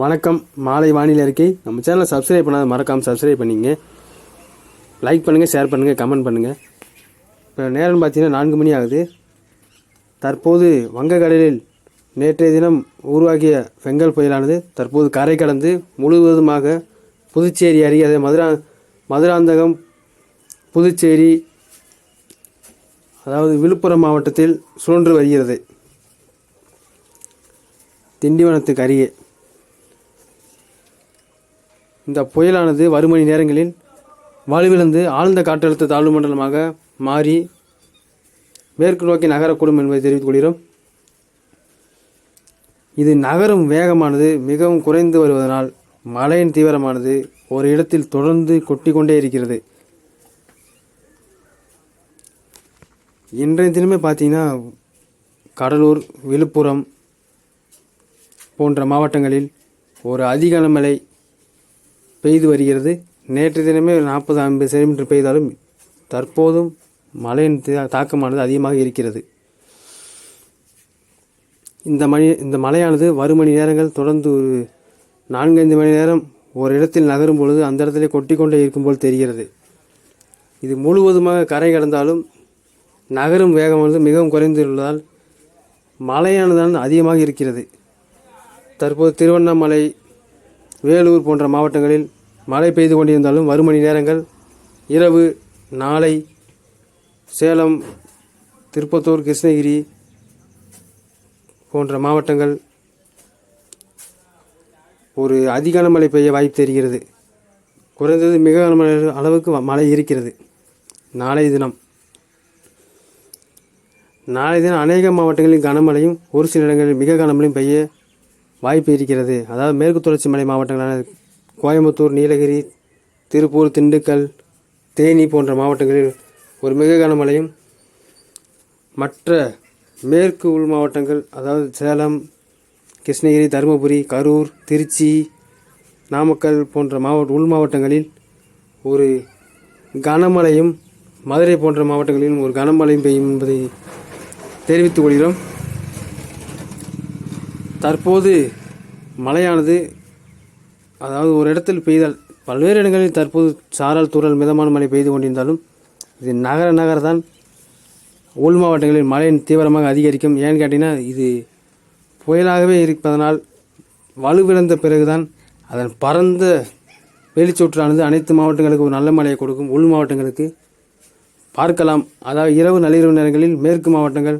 வணக்கம். மாலை வானிலை அறிக்கை. நம்ம சேனலை சப்ஸ்கிரைப் பண்ணாத மறக்காமல் சப்ஸ்கிரைப் பண்ணிங்க லைக் பண்ணுங்கள் ஷேர் பண்ணுங்கள் கமெண்ட் பண்ணுங்கள் இப்போ நேரம் பார்த்தீங்கன்னா நான்கு மணி ஆகுது. தற்போது வங்கக்கடலில் நேற்றைய தினம் உருவாகிய பெங்கல் புயலானது தற்போது கரை கடந்து முழுவதுமாக புதுச்சேரி அருகே அதே மதுரா மதுராந்தகம் புதுச்சேரி அதாவது விழுப்புரம் மாவட்டத்தில் சுழன்று வருகிறது. திண்டிவனத்துக்கு அருகே. இந்த புயலானது வரும் மணி நேரங்களில் வலுவிழந்து ஆழ்ந்த காற்றழுத்த தாழ்வு மண்டலமாக மாறி மேற்கு நோக்கி நகரக்கூடும் என்பதை தெரிவித்துக் கொள்கிறோம். இது நகரும் வேகமானது மிகவும் குறைந்து வருவதனால் மழையின் தீவிரமானது ஒரு இடத்தில் தொடர்ந்து கொட்டிக்கொண்டே இருக்கிறது. இன்றைய தினமே பார்த்தீங்கன்னா கடலூர் விழுப்புரம் போன்ற மாவட்டங்களில் ஒரு அதிக மழை பெய்து வருகிறது. நேற்று தினமே நாற்பது ஐம்பது சென்டிமீட்டர் பெய்தாலும் தற்போதும் மழையின் தாக்கமானது அதிகமாக இருக்கிறது. இந்த மணி இந்த மழையானது வரும் மணி நேரங்கள் தொடர்ந்து ஒரு நான்கைந்து மணி நேரம் ஒரு இடத்தில் நகரும் பொழுது அந்த இடத்துல கொட்டிக்கொண்டே இருக்கும் போல் தெரிகிறது. இது முழுவதுமாக கரை கடந்தாலும் நகரும் வேகமானது மிகவும் குறைந்துள்ளதால் மழையானதான் அதிகமாக இருக்கிறது. தற்போது திருவண்ணாமலை வேலூர் போன்ற மாவட்டங்களில் மழை பெய்து கொண்டிருந்தாலும் வரும் மணி நேரங்கள். இரவு நாளை சேலம் திருப்பத்தூர் கிருஷ்ணகிரி போன்ற மாவட்டங்கள் ஒரு அதிக மழை பெய்ய வாய்ப்பு தெரிகிறது. குறைந்தது மிக அளவுக்கு மழை இருக்கிறது. நாளை தினம். நாளை தினம் அநேக மாவட்டங்களில் கனமழையும் ஒரு சில இடங்களில் மிக கனமழையும் பெய்ய வாய்ப்பு இருக்கிறது. அதாவது மேற்கு தொடர்ச்சி மலை மாவட்டங்களான கோயம்புத்தூர் நீலகிரி திருப்பூர் திண்டுக்கல் தேனி போன்ற மாவட்டங்களில் ஒரு மிக கனமழையும் மற்ற மேற்கு உள் மாவட்டங்கள் அதாவது சேலம் கிருஷ்ணகிரி தருமபுரி கரூர் திருச்சி நாமக்கல் போன்ற மாவட்ட உள் மாவட்டங்களில் ஒரு கனமழையும் மதுரை போன்ற மாவட்டங்களிலும் ஒரு கனமழையும் பெய்யும் என்பதை தெரிவித்துக் கொள்கிறோம். தற்போது மழையானது அதாவது ஒரு இடத்தில் பெய்தால் பல்வேறு இடங்களில் தற்போது சாரல் தூரல் மிதமான மழை பெய்து கொண்டிருந்தாலும் இது நகர நகர தான் உள் மாவட்டங்களில் மழையின் தீவிரமாக அதிகரிக்கும். ஏன்னு கேட்டிங்கன்னா இது புயலாகவே இருப்பதனால் வலுவிழந்த பிறகுதான் அதன் பரந்த வெளிச்சூற்றானது அனைத்து மாவட்டங்களுக்கு ஒரு நல்ல மழையை கொடுக்கும். உள் மாவட்டங்களுக்கு பார்க்கலாம். அதாவது இரவு நள்ளிரவு நேரங்களில் மேற்கு மாவட்டங்கள்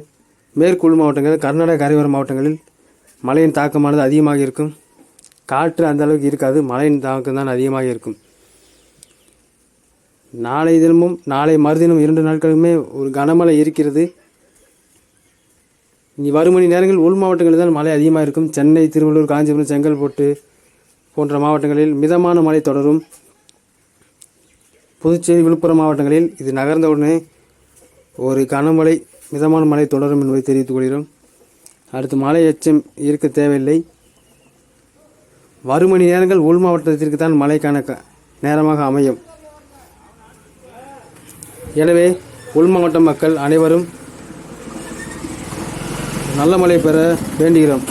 மேற்கு உள் மாவட்டங்கள் கர்நாடக கரையோர மாவட்டங்களில் மழையின் தாக்கமானது அதிகமாக இருக்கும். காற்று அந்த அளவுக்கு இருக்காது. மழையின் தாக்கம் தான் அதிகமாக இருக்கும். நாளை தினமும் நாளை மறுதினம் இரண்டு நாட்களுமே ஒரு கனமழை இருக்கிறது. இனி வரும் மணி நேரங்களில் உள் மாவட்டங்களில் தான் மழை அதிகமாக இருக்கும். சென்னை திருவள்ளூர் காஞ்சிபுரம் செங்கல்பட்டு போன்ற மாவட்டங்களில் மிதமான மழை தொடரும். புதுச்சேரி விழுப்புரம் மாவட்டங்களில் இது நகர்ந்தவுடனே ஒரு கனமழை மிதமான மழை தொடரும் என்பதை தெரிவித்துக் கொள்கிறோம். அடுத்து மழை எச்சம் இருக்க தேவையில்லை. வறுமணி நேரங்கள் உள் மாவட்டத்திற்கு தான் மழைக்கான நேரமாக அமையும். எனவே உள் மாவட்ட மக்கள் அனைவரும் நல்ல மழை பெற வேண்டுகிறோம்.